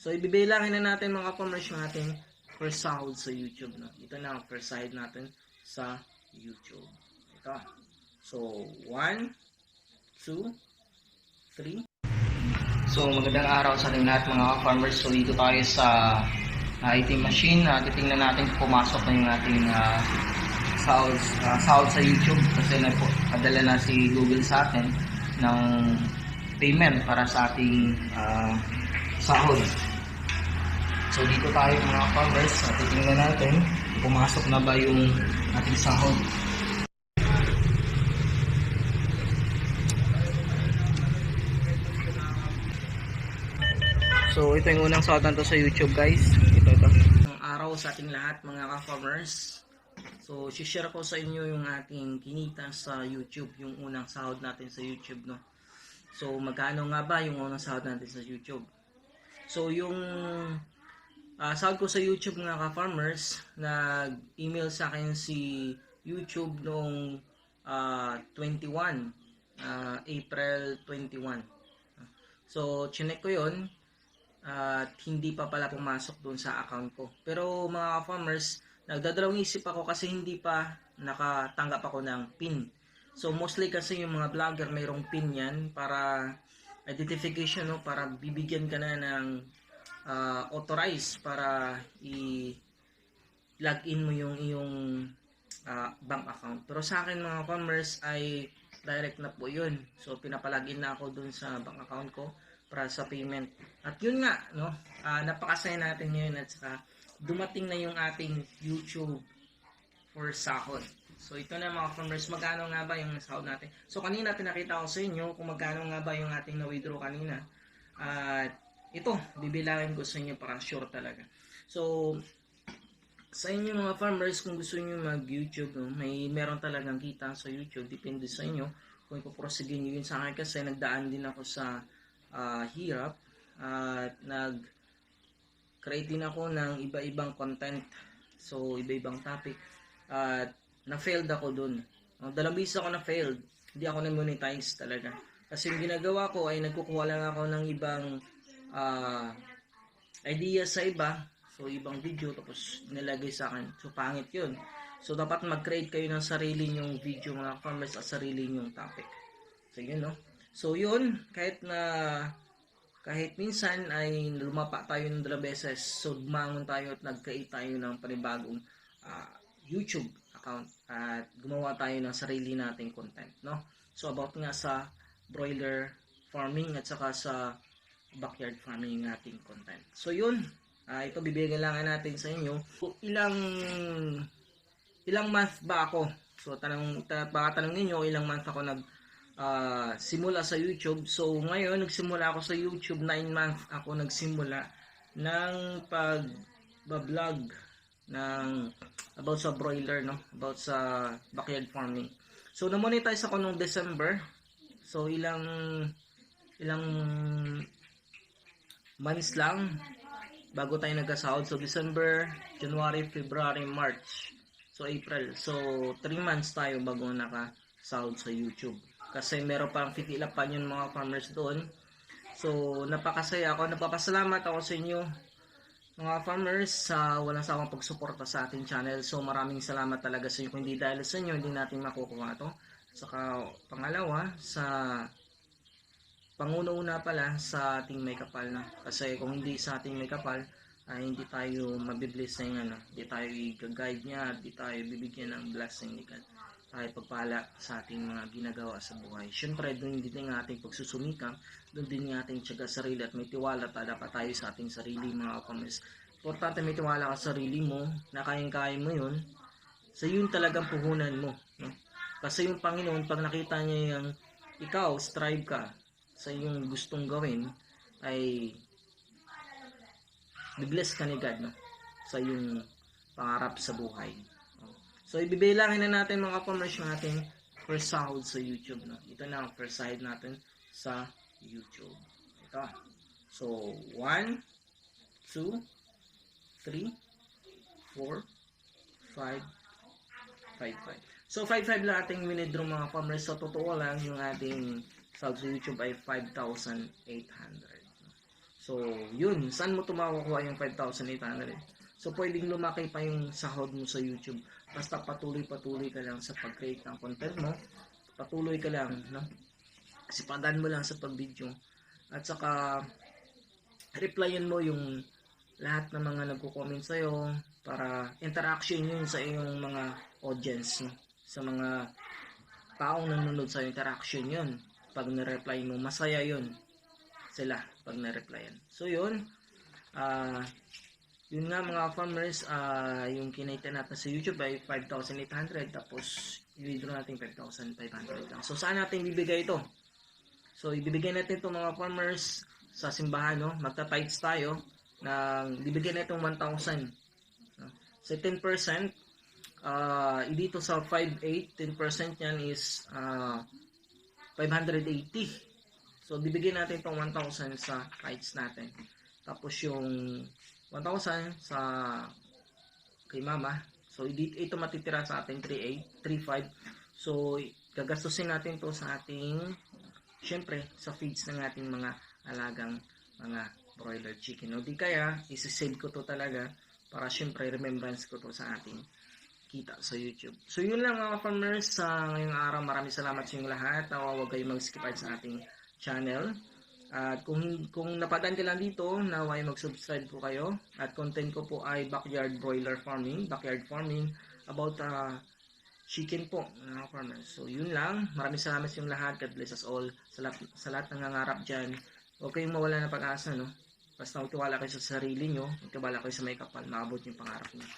So, ibibilangin na natin mga commerce yung ating first sa YouTube. No? Ito na ang first sahod natin sa YouTube. Ito. So, 1, 2, 3. So, magandang araw sa ating lahat mga farmers. So, dito tayo sa uh, ATM machine. Uh, titingnan natin kung pumasok na yung ating uh, sahod, uh, sa YouTube kasi nagpadala na si Google sa atin ng payment para sa ating uh, sahod. So dito tayo mga farmers, at titingnan natin pumasok na ba yung ating sahod. So ito yung unang sahod to sa YouTube guys. Ito ito. Ang araw sa ating lahat mga ka-farmers. So share ko sa inyo yung ating kinita sa YouTube, yung unang sahod natin sa YouTube no. So magkano nga ba yung unang sahod natin sa YouTube? So yung uh, sahod ko sa YouTube mga ka-farmers, nag-email sa akin si YouTube noong uh, 21, uh, April 21. So, chinek ko yon at hindi pa pala pumasok doon sa account ko. Pero mga ka-farmers, nagdadalawang isip ako kasi hindi pa nakatanggap ako ng PIN. So, mostly kasi yung mga vlogger mayroong PIN yan para identification, no? para bibigyan ka na ng uh, authorize para i login mo yung iyong uh, bank account. Pero sa akin mga commerce ay direct na po yun. So pinapalagin na ako dun sa bank account ko para sa payment. At yun nga, no, uh, napakasaya natin ngayon at saka dumating na yung ating YouTube for sahod. So ito na mga commerce, magkano nga ba yung sahod natin? So kanina pinakita ko sa inyo kung magkano nga ba yung ating na-withdraw kanina. At uh, ito, bibilangin ko sa inyo para sure talaga. So, sa inyo mga farmers, kung gusto niyo mag-YouTube, may meron talagang kita sa YouTube, depende sa inyo kung ipoprosigin niyo yun sa akin kasi nagdaan din ako sa uh, hirap at nag create din ako ng iba-ibang content. So iba-ibang topic at na-failed ako dun. Uh, dalawang beses ako na-failed. Hindi ako na-monetize talaga. Kasi yung ginagawa ko ay nagkukuha lang ako ng ibang uh, idea sa iba. So ibang video tapos nilagay sa akin. So pangit yun. So dapat mag-create kayo ng sarili nyong video mga farmers at sarili nyong topic. So yun no? So yun. Kahit na kahit minsan ay lumapa tayo ng dalawang beses so dumangon tayo at nag-create tayo ng panibagong uh, YouTube account at gumawa tayo ng sarili nating content no? So about nga sa broiler farming at saka sa backyard farming ng ating content. So yun, uh, ito bibigyan lang natin sa inyo. So, ilang ilang month ba ako? So tanong baka tanong niyo ilang month ako nag uh, simula sa YouTube. So ngayon nagsimula ako sa YouTube 9 months ako nagsimula ng pag vlog ng about sa broiler no, about sa backyard farming. So na-monetize ako noong December. So ilang ilang months lang bago tayo nagkasahod. So, December, January, February, March. So, April. So, 3 months tayo bago nakasahod sa YouTube. Kasi meron pang fitilapan yung mga farmers doon. So, napakasaya ako. Napapasalamat ako sa inyo mga farmers sa walang sawang pagsuporta sa ating channel. So, maraming salamat talaga sa inyo. Kung hindi dahil sa inyo, hindi natin makukuha to. Saka, pangalawa, sa Pangunauna pala sa ating may kapal na. Kasi kung hindi sa ating may kapal, ay hindi tayo mabibless ng ano, hindi tayo i-guide niya, hindi tayo bibigyan ng blessing ni God. Tayo pagpala sa ating mga ginagawa sa buhay. Siyempre, doon din ang ating pagsusumikap, doon din ang ating tiyaga sarili at may tiwala pa dapat tayo sa ating sarili mga kamis. Importante may tiwala ka sa sarili mo, na kayang-kaya mo yun, sa yun talagang puhunan mo. No? Kasi yung Panginoon, pag nakita niya yung ikaw, strive ka, sa iyong gustong gawin ay bibless ka ni God no? sa iyong pangarap sa buhay. So, ibibilangin na natin mga commerce yung ating first sahod sa YouTube. No? Ito na ang first sahod natin sa YouTube. Ito. So, 1, 2, 3, 4, 5, 5, 5. So, 5-5 lang ating winidraw mga commerce. So, totoo lang yung ating sa YouTube ay 5,800. So, yun. Saan mo tumakukuha yung 5,800? So, pwedeng lumaki pa yung sahod mo sa YouTube. Basta patuloy-patuloy ka lang sa pag-create ng content mo. Patuloy ka lang, no? Sipagan mo lang sa pag-video. At saka, replyan mo yung lahat ng mga nagko-comment sa'yo para interaction yun sa iyong mga audience, no? Sa mga taong nanonood sa interaction yun. Pag na-reply mo, masaya yun sila pag na-replyan. So yun, ah yun nga mga farmers, ah yung kinita natin sa YouTube ay 5,800 tapos i-withdraw natin 5,500 lang. So saan natin bibigay ito? So ibibigay natin ito mga farmers sa simbahan, no? Magta-tithes tayo ng bibigyan natin 1,000. No? So 10%, ah dito sa 5,8, 10% yan is ah 580. So, bibigyan natin itong 1,000 sa rights natin. Tapos yung 1,000 sa kay mama. So, ito matitira sa ating 3,8, 3,5. So, gagastusin natin to sa ating, syempre, sa feeds ng ating mga alagang mga broiler chicken. O di kaya, isi-save ko to talaga para syempre remembrance ko to sa ating kita sa YouTube. So yun lang mga farmers sa ngayong araw. Maraming salamat sa inyong lahat. Nawa huwag kayong mag-skip sa ating channel. At kung kung napadaan ka lang dito, naway mag-subscribe po kayo. At content ko po ay backyard broiler farming, backyard farming about uh, chicken po, mga farmers. So yun lang. Maraming salamat sa inyong lahat. God bless us all. Sa lahat, sa lahat ng nangangarap dyan. Huwag kayong mawala ng pag-asa, no? Basta magtiwala kayo sa sarili nyo, magtiwala kayo sa may kapal, maabot yung pangarap nyo.